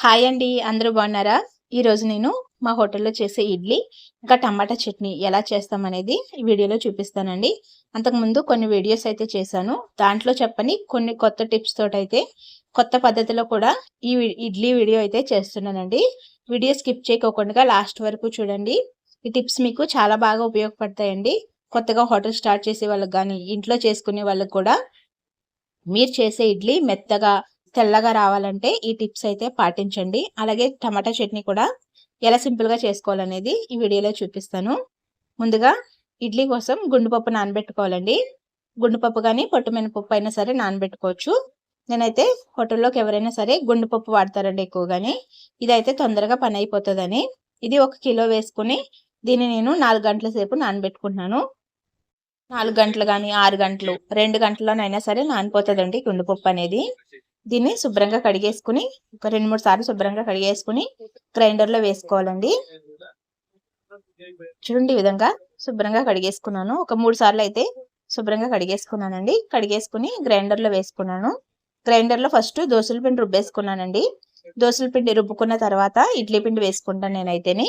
Hi అండి అందరూ బాగున్నారా? ఈరోజు నేను మా హోటల్లో చేసే ఇడ్లీ ఇంకా టమాటా చట్నీ ఎలా చేస్తామనేది ఈ వీడియోలో చూపిస్తానండి. అంతకుముందు కొన్ని వీడియోస్ అయితే చేశాను. దాంట్లో చెప్పని కొన్ని కొత్త టిప్స్ తోటైతే కొత్త పద్ధతిలో కూడా ఈ ఇడ్లీ వీడియో అయితే చేస్తున్నానండి. వీడియో స్కిప్ చేయకోకుండా లాస్ట్ వరకు చూడండి. ఈ టిప్స్ మీకు చాలా బాగా ఉపయోగపడతాయండి. కొత్తగా హోటల్ స్టార్ట్ చేసే వాళ్ళకి కానీ ఇంట్లో చేసుకునే వాళ్ళకి కూడా మీరు చేసే ఇడ్లీ మెత్తగా తెల్లగా రావాలంటే ఈ టిప్స్ అయితే పాటించండి. అలాగే టమాటా చట్నీ కూడా ఎలా సింపుల్గా చేసుకోవాలనేది ఈ వీడియోలో చూపిస్తాను. ముందుగా ఇడ్లీ కోసం గుండుపప్పు నానబెట్టుకోవాలండి. గుండుపప్పు కానీ పొట్టుమినపప్పు అయినా సరే నానబెట్టుకోవచ్చు. నేనైతే హోటల్లోకి ఎవరైనా సరే గుండుపప్పు వాడతారండి ఎక్కువగాని. ఇదైతే తొందరగా పని అయిపోతుందని. ఇది ఒక కిలో వేసుకుని దీన్ని నేను నాలుగు గంటల సేపు నానబెట్టుకుంటున్నాను. నాలుగు గంటలు కానీ ఆరు గంటలు రెండు గంటల్లోనైనా సరే నానిపోతుందండి గుండుపప్పు అనేది. దీన్ని శుభ్రంగా కడిగేసుకుని ఒక రెండు మూడు సార్లు శుభ్రంగా కడిగేసుకుని గ్రైండర్లో వేసుకోవాలండి. చూడండి ఈ విధంగా శుభ్రంగా కడిగేసుకున్నాను. ఒక మూడు సార్లు అయితే శుభ్రంగా కడిగేసుకున్నానండి. కడిగేసుకుని గ్రైండర్లో వేసుకున్నాను. గ్రైండర్లో ఫస్ట్ దోశల పిండి రుబ్బేసుకున్నానండి. దోశల పిండి రుబ్బుకున్న తర్వాత ఇడ్లీ పిండి వేసుకుంటాను నేనైతేని.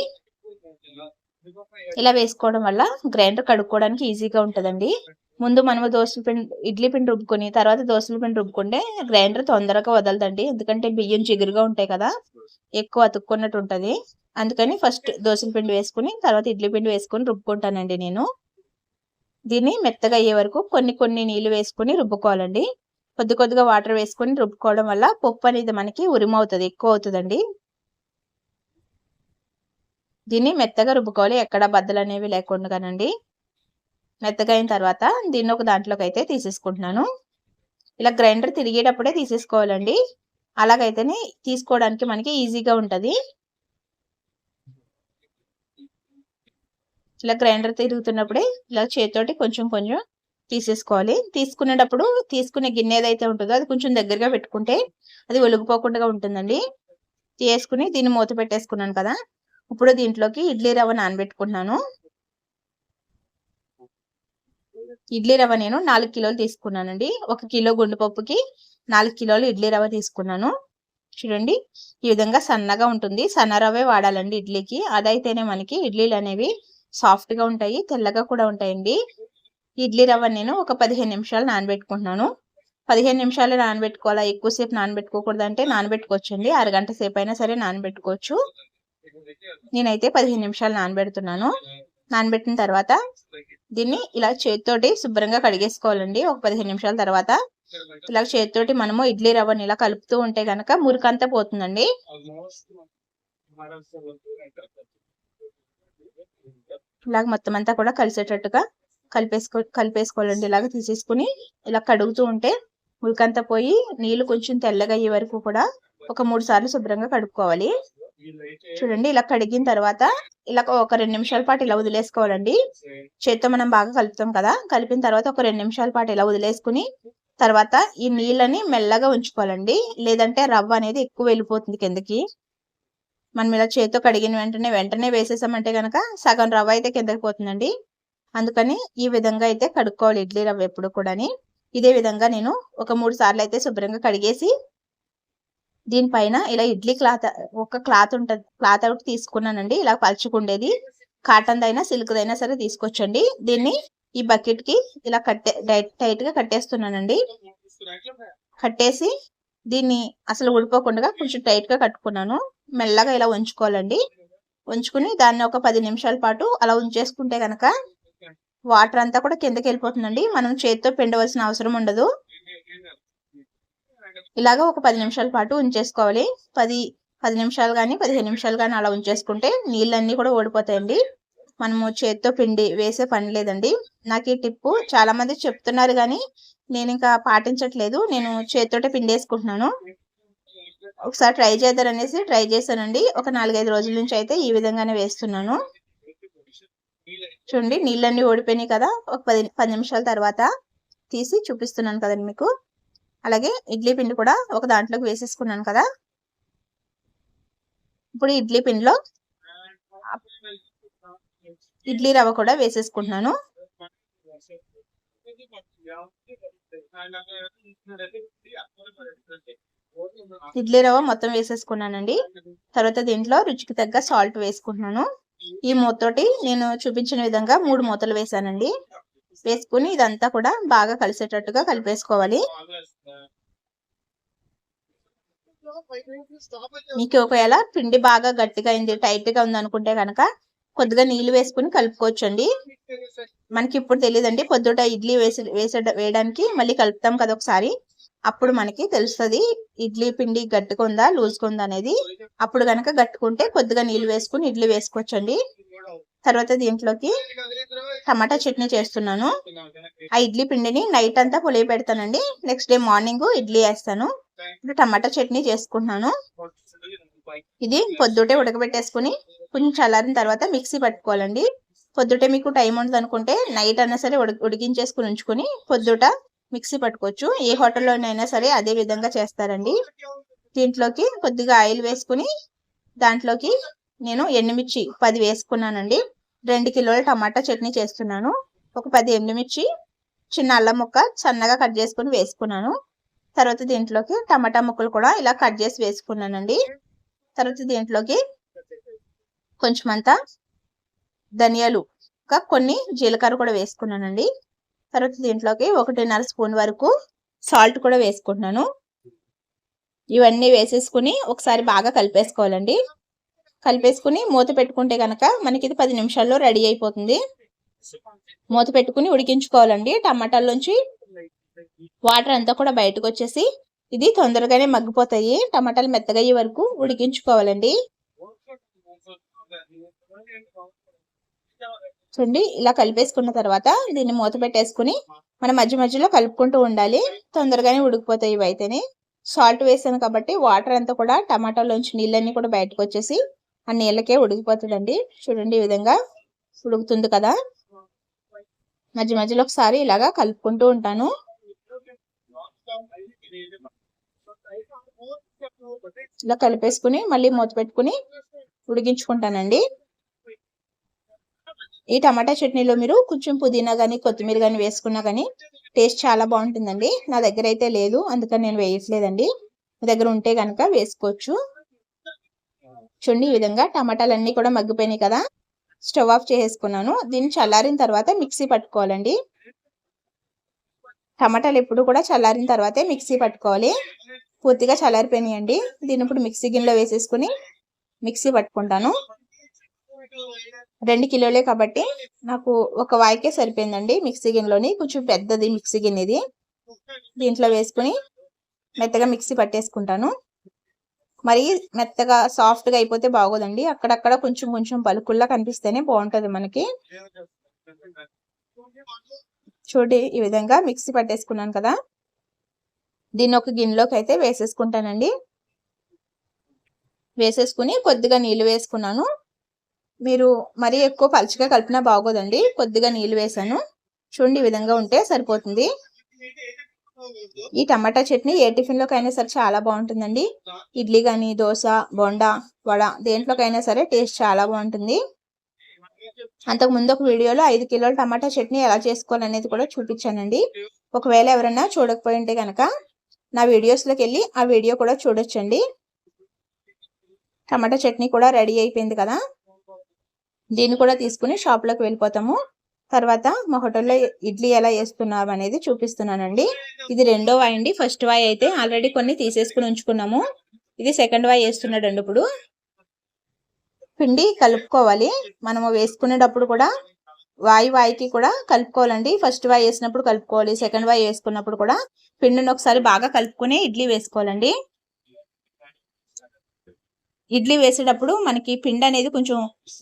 ఇలా వేసుకోవడం వల్ల గ్రైండర్ కడుక్కోవడానికి ఈజీగా ఉంటుందండి. ముందు మనము దోశల పిండి ఇడ్లీ పిండి రుబ్బుకొని తర్వాత దోశల పిండి రుబ్బుకుంటే గ్రైండర్ తొందరగా వదలదండి. ఎందుకంటే బియ్యం చిగురుగా ఉంటాయి కదా ఎక్కువ అతుక్కున్నట్టు ఉంటుంది. అందుకని ఫస్ట్ దోశల పిండి వేసుకుని తర్వాత ఇడ్లీ పిండి వేసుకొని రుబ్బుకుంటానండి నేను. దీన్ని మెత్తగా అయ్యే వరకు కొన్ని కొన్ని నీళ్ళు వేసుకుని రుబ్బుకోవాలండి. కొద్ది కొద్దిగా వాటర్ వేసుకొని రుబ్బుకోవడం వల్ల పప్పు అనేది మనకి ఉరిమవుతుంది ఎక్కువ అవుతుందండి. దీన్ని మెత్తగా రుబ్బుకోవాలి ఎక్కడ బద్దలు అనేవి లేకుండానండి మెత్తగా అయిన తర్వాత దీన్ని ఒక దాంట్లోకి అయితే తీసేసుకుంటున్నాను. ఇలా గ్రైండర్ తిరిగేటప్పుడే తీసేసుకోవాలండి. అలాగైతేనే తీసుకోవడానికి మనకి ఈజీగా ఉంటుంది. ఇలా గ్రైండర్ తిరుగుతున్నప్పుడే ఇలా చేతితోటి కొంచెం కొంచెం తీసేసుకోవాలి. తీసుకునేటప్పుడు తీసుకునే గిన్నె ఏదైతే ఉంటుందో అది కొంచెం దగ్గరగా పెట్టుకుంటే అది ఒలిగిపోకుండా ఉంటుందండి. తీసుకుని దీన్ని మూత పెట్టేసుకున్నాను కదా. ఇప్పుడు దీంట్లోకి ఇడ్లీ రవ్వ నానబెట్టుకుంటున్నాను. ఇడ్లీ రవ్వ నేను నాలుగు కిలోలు తీసుకున్నానండి. ఒక కిలో గుండెపప్పుకి నాలుగు కిలోలు ఇడ్లీ రవ్వ తీసుకున్నాను. చూడండి ఈ విధంగా సన్నగా ఉంటుంది. సన్న రవ్వే వాడాలండి ఇడ్లీకి. అదైతేనే మనకి ఇడ్లీలు అనేవి సాఫ్ట్గా ఉంటాయి తెల్లగా కూడా ఉంటాయండి. ఇడ్లీ రవ్వ నేను ఒక పదిహేను నిమిషాలు నానబెట్టుకుంటున్నాను. పదిహేను నిమిషాలు నానబెట్టుకోవాలా? ఎక్కువసేపు నానబెట్టుకోకూడదు అంటే నానబెట్టుకోవచ్చు అండి అరగంట సేపు అయినా సరే నానబెట్టుకోవచ్చు. నేనైతే పదిహేను నిమిషాలు నానబెడుతున్నాను. నానబెట్టిన తర్వాత దీన్ని ఇలా చేతితోటి శుభ్రంగా కడిగేసుకోవాలండి. ఒక పదిహేను నిమిషాల తర్వాత ఇలా చేతితోటి మనము ఇడ్లీ రవ్వని ఇలా కలుపుతూ ఉంటే గనక మురికంతా పోతుందండి. ఇలాగ మొత్తం అంతా కూడా కలిసేటట్టుగా కలిపేసుకో కలిపేసుకోవాలండి. ఇలాగ తీసేసుకుని ఇలా కడుగుతూ ఉంటే మురికంతా పోయి నీళ్ళు కొంచెం తెల్లగా అయ్యే వరకు కూడా ఒక మూడు సార్లు శుభ్రంగా కడుక్కోవాలి. చూడండి ఇలా కడిగిన తర్వాత ఇలా ఒక రెండు నిమిషాల పాటు ఇలా వదిలేసుకోవాలండి. చేత్తో మనం బాగా కలుపుతాం కదా కలిపిన తర్వాత ఒక రెండు నిమిషాల పాటు ఇలా వదిలేసుకుని తర్వాత ఈ నీళ్ళని మెల్లగా ఉంచుకోవాలండి. లేదంటే రవ్వ అనేది ఎక్కువ వెళ్ళిపోతుంది కిందకి. మనం ఇలా చేత్తో కడిగిన వెంటనే వెంటనే వేసేసామంటే కనుక సగం రవ్వ అయితే కిందకి పోతుందండి. అందుకని ఈ విధంగా అయితే కడుక్కోవాలి ఇడ్లీ రవ్వ ఎప్పుడు కూడా ఇదే విధంగా నేను ఒక మూడు సార్లు అయితే శుభ్రంగా కడిగేసి దీనిపైన ఇలా ఇడ్లీ క్లాత్ ఒక క్లాత్ ఉంటుంది క్లాత్ అవుట్ తీసుకున్నానండి. ఇలా పలుచుకుండేది. కాటన్ దైనా సిల్క్ దైనా సరే తీసుకొచ్చండి. దీన్ని ఈ బకెట్కి ఇలా కట్టే టైట్గా కట్టేస్తున్నానండి. కట్టేసి దీన్ని అసలు ఊడిపోకుండా కొంచెం టైట్గా కట్టుకున్నాను. మెల్లగా ఇలా ఉంచుకోవాలండి. ఉంచుకుని దాన్ని ఒక పది నిమిషాల పాటు అలా ఉంచేసుకుంటే కనుక వాటర్ అంతా కూడా కిందకి వెళ్ళిపోతుందండి మనం చేతితో పిండవలసిన అవసరం ఉండదు. ఇలాగ ఒక పది నిమిషాల పాటు ఉంచేసుకోవాలి. పది పది నిమిషాలు కానీ పదిహేను నిమిషాలు కానీ అలా ఉంచేసుకుంటే నీళ్ళన్నీ కూడా ఓడిపోతాయండి మనము చేత్తో పిండి వేసే పని లేదండి. నాకు ఈ టిప్పు చాలా మంది చెప్తున్నారు కానీ నేను ఇంకా పాటించట్లేదు. నేను చేత్తోటే పిండి వేసుకుంటున్నాను. ఒకసారి ట్రై చేద్దారనేసి ట్రై చేశానండి. ఒక నాలుగైదు రోజుల నుంచి అయితే ఈ విధంగానే వేస్తున్నాను. చూడండి నీళ్ళన్నీ ఓడిపోయినాయి కదా. ఒక పది పది నిమిషాల తర్వాత తీసి చూపిస్తున్నాను కదండి మీకు. అలాగే ఇడ్లీ పిండి కూడా ఒక దాంట్లోకి వేసేసుకున్నాను కదా. ఇప్పుడు ఇడ్లీ పిండిలో ఇడ్లీ రవ్వ కూడా వేసేసుకుంటున్నాను. ఇడ్లీ రవ్వ మొత్తం వేసేసుకున్నానండి. తర్వాత దీంట్లో రుచికి తగ్గ సాల్ట్ వేసుకుంటున్నాను. ఈ మూతతోటి నేను చూపించిన విధంగా మూడు మూతలు వేసానండి వేసుకుని ఇదంతా కూడా బాగా కలిసేటట్టుగా కలిపేసుకోవాలి. మీకు ఒకవేళ పిండి బాగా గట్టిగా అయింది టైట్గా ఉంది అనుకుంటే కనుక కొద్దిగా నీళ్ళు వేసుకుని కలుపుకోవచ్చండి. మనకి ఇప్పుడు తెలియదండి పొద్దుట ఇడ్లీ వేసి వేసే వేయడానికి మళ్ళీ కలుపుతాం కదా ఒకసారి. అప్పుడు మనకి తెలుస్తుంది ఇడ్లీ పిండి గట్టుగా ఉందా లూజ్గా ఉందా అనేది. అప్పుడు కనుక గట్టుకుంటే కొద్దిగా నీళ్ళు వేసుకుని ఇడ్లీ వేసుకోవచ్చండి. తర్వాత దీంట్లోకి టమాటా చట్నీ చేస్తున్నాను. ఆ ఇడ్లీ పిండిని నైట్ అంతా పులియ పెడతానండి. నెక్స్ట్ డే మార్నింగ్ ఇడ్లీ వేస్తాను. ఇప్పుడు టమాటా చట్నీ చేసుకుంటున్నాను. ఇది పొద్దుటే ఉడకబెట్టేసుకుని కొంచెం చల్లారిన తర్వాత మిక్సీ పట్టుకోవాలండి. పొద్దుటే మీకు టైం ఉండదు అనుకుంటే నైట్ అయినా సరే ఉడి ఉడికించేసుకుని ఉంచుకొని పొద్దుట మిక్సీ పట్టుకోవచ్చు. ఏ హోటల్లోనైనా సరే అదే విధంగా చేస్తారండి. దీంట్లోకి కొద్దిగా ఆయిల్ వేసుకుని దాంట్లోకి నేను ఎండుమిర్చి పది వేసుకున్నానండి. రెండు కిలోల టమాటా చట్నీ చేస్తున్నాను. ఒక పది ఎండుమిర్చి చిన్న అల్లం ముక్క సన్నగా కట్ చేసుకుని వేసుకున్నాను. తర్వాత దీంట్లోకి టమాటా ముక్కలు కూడా ఇలా కట్ చేసి వేసుకున్నానండి. తర్వాత దీంట్లోకి కొంచెం అంతా ధనియాలు ఇంకా కొన్ని జీలకర్ర కూడా వేసుకున్నానండి. తర్వాత దీంట్లోకి ఒకటిన్నర స్పూన్ వరకు సాల్ట్ కూడా వేసుకుంటున్నాను. ఇవన్నీ వేసేసుకుని ఒకసారి బాగా కలిపేసుకోవాలండి. కలిపేసుకుని మూత పెట్టుకుంటే కనుక మనకి ఇది పది నిమిషాల్లో రెడీ అయిపోతుంది. మూత పెట్టుకుని ఉడికించుకోవాలండి. టమాటాల్లోంచి వాటర్ అంతా కూడా బయటకు వచ్చేసి ఇది తొందరగానే మగ్గిపోతాయి. టమాటాలు మెత్తగా అయ్యే వరకు ఉడికించుకోవాలండి. చూడండి ఇలా కలిపేసుకున్న తర్వాత దీన్ని మూత పెట్టేసుకుని మనం మధ్య మధ్యలో కలుపుకుంటూ ఉండాలి. తొందరగానే ఉడికిపోతాయి ఇవి అయితేనే సాల్ట్ వేసాను కాబట్టి వాటర్ అంతా కూడా టమాటాలోంచి నీళ్ళన్నీ కూడా బయటకు వచ్చేసి ఆ నీళ్ళకే ఉడికిపోతుందండి. చూడండి ఈ విధంగా ఉడుకుతుంది కదా. మధ్య మధ్యలో ఒకసారి ఇలాగా కలుపుకుంటూ ఉంటాను. ఇలా కలిపేసుకుని మళ్ళీ మూత పెట్టుకుని ఉడికించుకుంటానండి. ఈ టమాటా చట్నీలో మీరు కొంచెం పుదీనా కానీ కొత్తిమీర కానీ వేసుకున్నా కానీ టేస్ట్ చాలా బాగుంటుందండి. నా దగ్గర అయితే లేదు అందుకని నేను వేయట్లేదండి. మీ దగ్గర ఉంటే కనుక వేసుకోవచ్చు. చూడండి ఈ విధంగా టమాటాలు కూడా మగ్గిపోయినాయి కదా. స్టవ్ ఆఫ్ చేసేసుకున్నాను. దీన్ని చల్లారిన తర్వాత మిక్సీ పట్టుకోవాలండి. టమాటాలు ఎప్పుడు కూడా చల్లారిన తర్వాతే మిక్సీ పట్టుకోవాలి. పూర్తిగా చల్లారిపోయినాయండి. దీన్ని ఇప్పుడు మిక్సీ గిన్నెలో వేసేసుకుని మిక్సీ పట్టుకుంటాను. రెండు కిలోలే కాబట్టి నాకు ఒక వాయికే సరిపోయిందండి మిక్సీ గిన్నెలోని. కొంచెం పెద్దది మిక్సీ గిన్నె ఇది దీంట్లో వేసుకుని మెత్తగా మిక్సీ పట్టేసుకుంటాను. మరి మెత్తగా సాఫ్ట్గా అయిపోతే బాగోదండి. అక్కడక్కడ కొంచెం కొంచెం పలుకుల్లా కనిపిస్తేనే బాగుంటది మనకి. చూడండి ఈ విధంగా మిక్సీ పట్టేసుకున్నాను కదా. దీన్ని ఒక గిన్నెలోకి అయితే వేసేసుకుంటానండి. వేసేసుకుని కొద్దిగా నీళ్ళు వేసుకున్నాను. మీరు మరీ ఎక్కువ పలుచగా కలిపినా బాగోదండి. కొద్దిగా నీళ్ళు వేసాను. చూడండి ఈ విధంగా ఉంటే సరిపోతుంది. ఈ టమాటా చట్నీ ఏ టిఫిన్లోకైనా సరే చాలా బాగుంటుందండి. ఇడ్లీ కానీ దోశ బొండా వడ దేంట్లోకైనా సరే టేస్ట్ చాలా బాగుంటుంది. అంతకు ముందు ఒక వీడియోలో ఐదు కిలోల టమాటా చట్నీ ఎలా చేసుకోవాలనేది కూడా చూపించానండి. ఒకవేళ ఎవరైనా చూడకపోయి ఉంటే కనుక నా వీడియోస్లోకి వెళ్ళి ఆ వీడియో కూడా చూడొచ్చండి. టమాటా చట్నీ కూడా రెడీ అయిపోయింది కదా. దీన్ని కూడా తీసుకుని షాప్లోకి వెళ్ళిపోతాము. తర్వాత మా హోటల్లో ఇడ్లీ ఎలా వేస్తున్నాం అనేది చూపిస్తున్నానండి. ఇది రెండో వాయి అండి. ఫస్ట్ వాయి అయితే ఆల్రెడీ కొన్ని తీసేసుకుని ఉంచుకున్నాము. ఇది సెకండ్ వాయి వేస్తున్నాడండి ఇప్పుడు. పిండి కలుపుకోవాలి. మనము వేసుకునేటప్పుడు కూడా వాయి వాయికి కూడా కలుపుకోవాలండి. ఫస్ట్ వాయి వేసినప్పుడు కలుపుకోవాలి. సెకండ్ వాయి వేసుకున్నప్పుడు కూడా పిండిని ఒకసారి బాగా కలుపుకొని ఇడ్లీ వేసుకోవాలండి. ఇడ్లీ వేసేటప్పుడు మనకి పిండి అనేది కొంచెం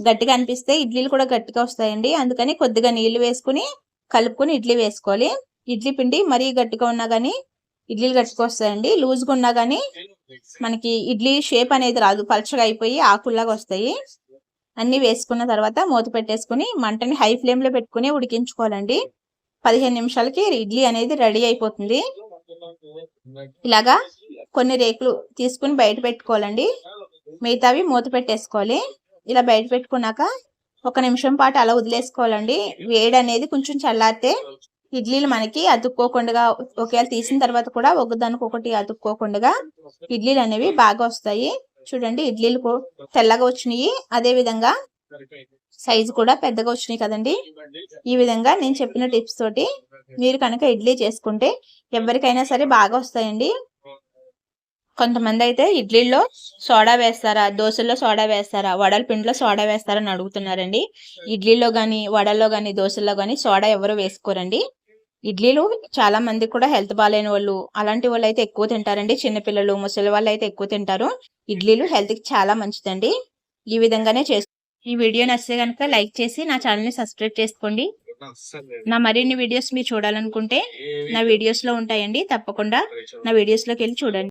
గట్టిగా అనిపిస్తే ఇడ్లీలు కూడా గట్టిగా వస్తాయండి. అందుకని కొద్దిగా నీళ్ళు వేసుకుని కలుపుకొని ఇడ్లీ వేసుకోవాలి. ఇడ్లీ పిండి మరీ గట్టిగా ఉన్నా కానీ ఇడ్లీలు గట్టిగా వస్తాయండి. లూజ్గా ఉన్నా కానీ మనకి ఇడ్లీ షేప్ అనేది రాదు. పలచగా అయిపోయి ఆకుల్లాగా వస్తాయి. అన్ని వేసుకున్న తర్వాత మూత పెట్టేసుకుని మంటని హై ఫ్లేమ్లో పెట్టుకుని ఉడికించుకోవాలండి. పదిహేను నిమిషాలకి ఇడ్లీ అనేది రెడీ అయిపోతుంది. ఇలాగా కొన్ని రేకులు తీసుకుని బయట పెట్టుకోవాలండి. మిగతావి మూత పెట్టేసుకోవాలి. ఇలా బయట పెట్టుకున్నాక ఒక నిమిషం పాటు అలా వదిలేసుకోవాలండి. వేడి అనేది కొంచెం చల్లారితే ఇడ్లీలు మనకి అతుక్కోకుండా ఒకవేళ తీసిన తర్వాత కూడా ఒకదానికి ఒకటి అతుక్కోకుండా ఇడ్లీలు అనేవి బాగా వస్తాయి. చూడండి ఇడ్లీలు తెల్లగా వచ్చినాయి. అదే విధంగా సైజు కూడా పెద్దగా వచ్చినాయి కదండి. ఈ విధంగా నేను చెప్పిన టిప్స్ తోటి మీరు కనుక ఇడ్లీ చేసుకుంటే ఎవరికైనా సరే బాగా వస్తాయండి. కొంతమంది అయితే ఇడ్లీల్లో సోడా వేస్తారా దోశల్లో సోడా వేస్తారా వడల పిండిలో సోడా వేస్తారా అని అడుగుతున్నారండి. ఇడ్లీలో గాని వడల్లో గాని దోశల్లో గాని సోడా ఎవరు వేసుకోరండి. ఇడ్లీలు చాలా మంది కూడా హెల్త్ బాగాలేని వాళ్ళు. అలాంటి వాళ్ళు అయితే ఎక్కువ తింటారండి. చిన్నపిల్లలు ముసలి వాళ్ళు అయితే ఎక్కువ తింటారు. ఇడ్లీలు హెల్త్కి చాలా మంచిదండి. ఈ విధంగానే చేసు ఈ వీడియో నచ్చితే కనుక లైక్ చేసి నా ఛానల్ని సబ్స్క్రైబ్ చేసుకోండి. నా మరిన్ని వీడియోస్ మీరు చూడాలనుకుంటే నా వీడియోస్లో ఉంటాయండి. తప్పకుండా నా వీడియోస్లోకి వెళ్ళి చూడండి.